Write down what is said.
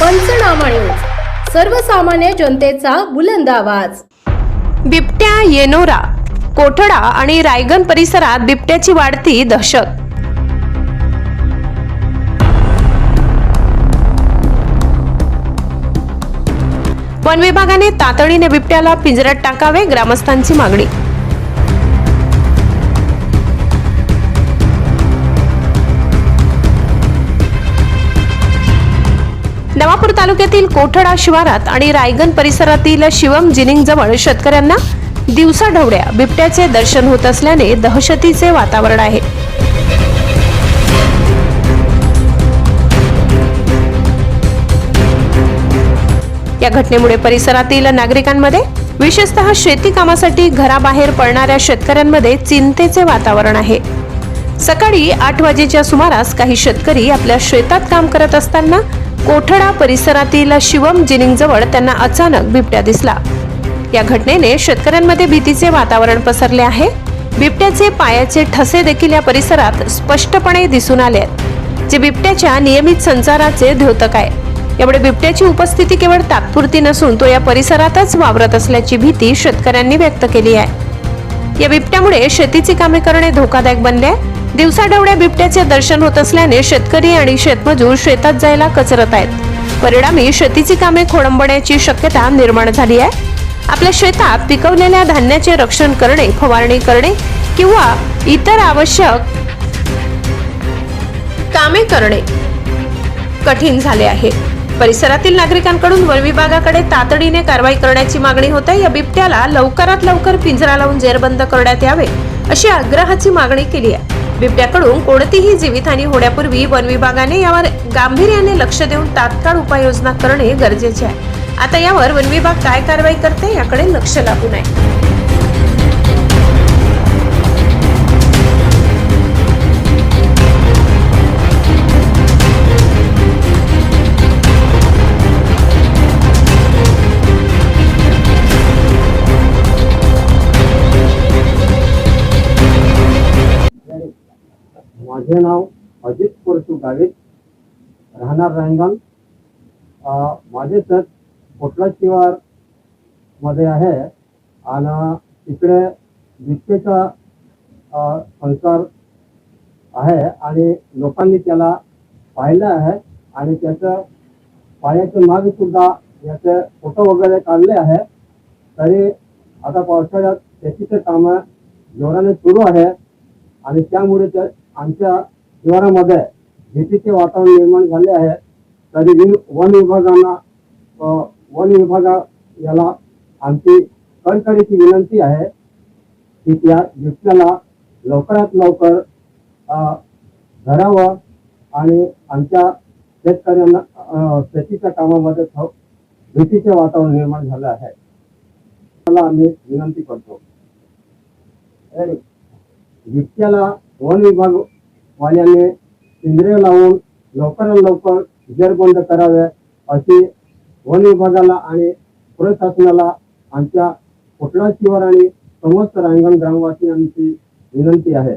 पंचनामा न्यूज सर्वसामान्य जनतेचा बुलंद आवाज. बिबट्या येनोरा कोठडा आणि रायगन परिसरात बिबट्याची वाढती दहशत. वन विभागाने तातडीने बिबट्याला पिंजऱ्यात टाकावे ग्रामस्थांची मागणी. तालुक्यातील कोठडा शिवारात आणि रायगण परिसरातील शिवम जिनिंग जवळ शेतकऱ्यांना दिवसा बिबट्याचे दर्शन होत असल्याने दहशतीचे वातावरण आहे. या घटनेमुळे परिसरातील नागरिकांमध्ये विशेषतः शेती कामासाठी घराबाहेर पडणाऱ्या शेतकऱ्यांमध्ये चिंतेचे वातावरण आहे. सकाळी आठ वाजेच्या सुमारास काही शेतकरी आपल्या शेतात काम करत असताना कोठडा परिसरातील शिवम जिनिंगजवळ त्यांना अचानक बिबट्या दिसला. या घटनेने शेतकऱ्यांमध्ये भीतीचे वातावरण पसरले आहे. बिबट्याचे पायाचे ठसे देखील या परिसरात स्पष्टपणे दिसून आले आहेत जे बिबट्याच्या नियमित संचाराचे द्योतक आहे. यामुळे बिबट्याची उपस्थिती केवळ तात्पुरती नसून तो या परिसरातच वावरत असल्याची भीती शेतकऱ्यांनी व्यक्त केली आहे. या बिबट्यामुळे शेतीची कामे करणे धोकादायक बनले आहे. दिवसाढवळ्या बिबट्याचे दर्शन होत असल्याने शेतकरी आणि शेतमजूर शेतात जायला कचरत आहेत. परिणामी शेतीची कामे खोळंबण्याची शक्यता निर्माण झाली आहे. आपल्या शेतात पिकवलेल्या धान्याचे रक्षण करणे फवारणी करणे किंवा इतर आवश्यक कामे करणे कठीण झाले आहे. परिसरातील नागरिकांकडून वन विभागाकडे तातडीने कारवाई करण्याची मागणी होते या बिबट्याला लवकरात लवकर पिंजरा लावून जेरबंद करण्यात यावे अशी आग्रहाची मागणी केली आहे. बिबट्याकडून कोणतीही जीवितहानी होण्यापूर्वी वन विभागाने यावर गांभीर्याने लक्ष देऊन तात्काळ उपाययोजना करणे गरजेचे आहे. आता यावर वन विभाग काय कारवाई करते याकडे लक्ष लागू नये. माझे नाव अजित परशु गावित. राहणार रायंगण. माझे सर कोटला शिवारमध्ये आहे. आणि तिकडे बिबटेचा संसार आहे आणि लोकांनी त्याला पाहिलं आहे आणि त्याचं पायाचे मागे सुद्धा याचे फोटो वगैरे काढले आहे. तरी आता पावसाळ्यात शेतीचे कामं जोराने सुरू आहे आणि त्यामुळे त्या आमच्या शिवारामध्ये भीतीचे वातावरण निर्माण झाले आहे. तरी विन- वन विभागांना वन विभागा याला आमची कणकणीची विनंती आहे की त्या बिबट्याला लवकरात लवकर धरावं आणि आमच्या शेतकऱ्यांना शेतीच्या कामामध्ये भीतीचे वातावरण निर्माण झालं आहे. त्याला आम्ही विनंती करतो. बिबट्याला वन विभाग वाल्याने पिंजरे लावून लवकरात लवकर जेरबंद करावे अशी वन विभागाला आणि प्रशासनाला आमच्या कुठला शिवार आणि समस्त रांगण ग्रामवासियांची विनंती आहे.